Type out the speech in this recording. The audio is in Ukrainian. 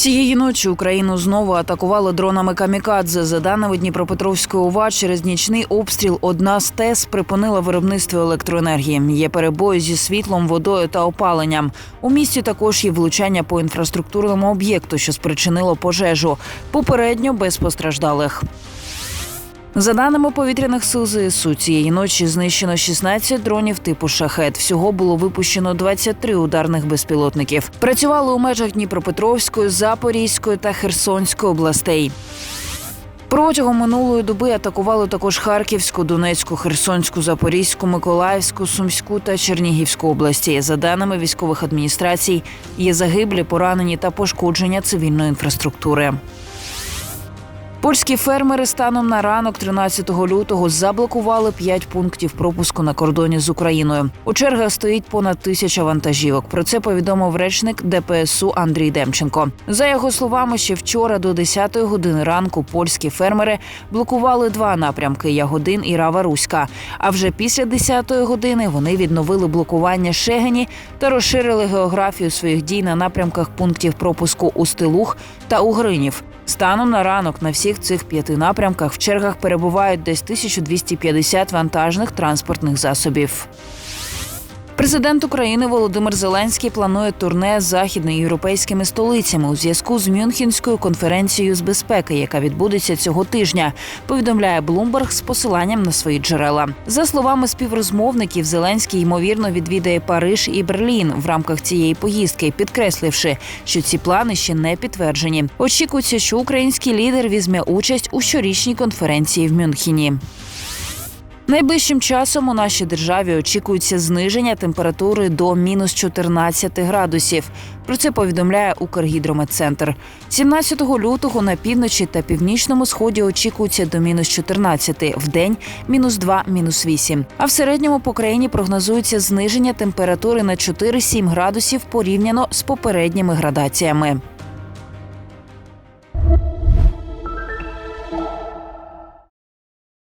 Цієї ночі Україну знову атакували дронами камікадзе. За даними Дніпропетровської ОВА, через нічний обстріл одна з ТЕС припинила виробництво електроенергії. Є перебої зі світлом, водою та опаленням. У місті також є влучання по інфраструктурному об'єкту, що спричинило пожежу. Попередньо без постраждалих. За даними повітряних сил ЗСУ, цієї ночі знищено 16 дронів типу шахет. Всього було випущено 23 ударних безпілотників. Працювали у межах Дніпропетровської, Запорізької та Херсонської областей. Протягом минулої доби атакували також Харківську, Донецьку, Херсонську, Запорізьку, Миколаївську, Сумську та Чернігівську області. За даними військових адміністрацій, є загиблі, поранені та пошкодження цивільної інфраструктури. Польські фермери станом на ранок 13 лютого заблокували 5 пунктів пропуску на кордоні з Україною. У чергах стоїть понад тисяча вантажівок. Про це повідомив речник ДПСУ Андрій Демченко. За його словами, ще вчора до 10 години ранку польські фермери блокували два напрямки Ягодин і Рава Руська. А вже після 10 години вони відновили блокування Шегені та розширили географію своїх дій на напрямках пунктів пропуску у Стилух та Угринів. Станом на ранок на всіх цих п'яти напрямках в чергах перебувають десь 1250 вантажних транспортних засобів. Президент України Володимир Зеленський планує турне західноєвропейськими столицями у зв'язку з Мюнхенською конференцією з безпеки, яка відбудеться цього тижня. Повідомляє Блумберг з посиланням на свої джерела. За словами співрозмовників, Зеленський ймовірно відвідає Париж і Берлін в рамках цієї поїздки, підкресливши, що ці плани ще не підтверджені. Очікується, що український лідер візьме участь у щорічній конференції в Мюнхені. Найближчим часом у нашій державі очікується зниження температури до мінус 14 градусів. Про це повідомляє Укргідрометцентр. 17 лютого на півночі та північному сході очікується до мінус 14, в день мінус 2, мінус 8. А в середньому по країні прогнозується зниження температури на 4-7 градусів порівняно з попередніми градаціями.